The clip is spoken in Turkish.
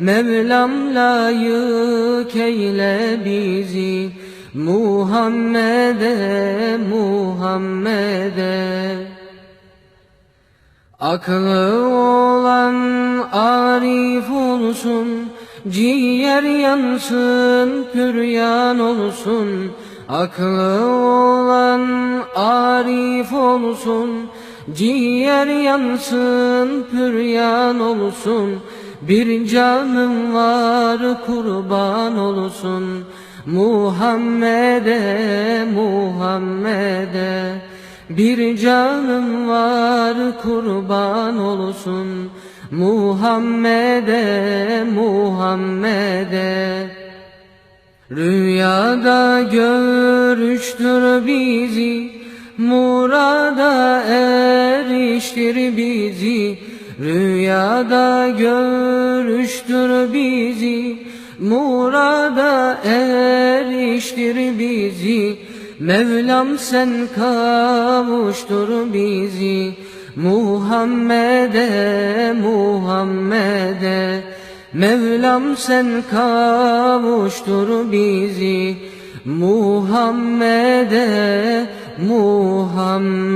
Mevlam layık eyle bizi Muhammed'e Muhammed'e. Aklı olan arif olsun Ciğer yansın püryan olsun. Aklı olan arif olsun Ciğer yansın püryan olsun Bir canım var kurban olsun. Muhammed'e Muhammed'e. Bir canım var kurban olsun. Muhammed'e Muhammed'e. Rüyada görüştür bizi Murada eriştir bizi Rüyada görüştür bizi Murada eriştir bizi. Mevlam sen kavuştur bizi Muhammed'e Muhammed'e. Mevlam sen kavuştur bizi Muhammed'e Muhammed'e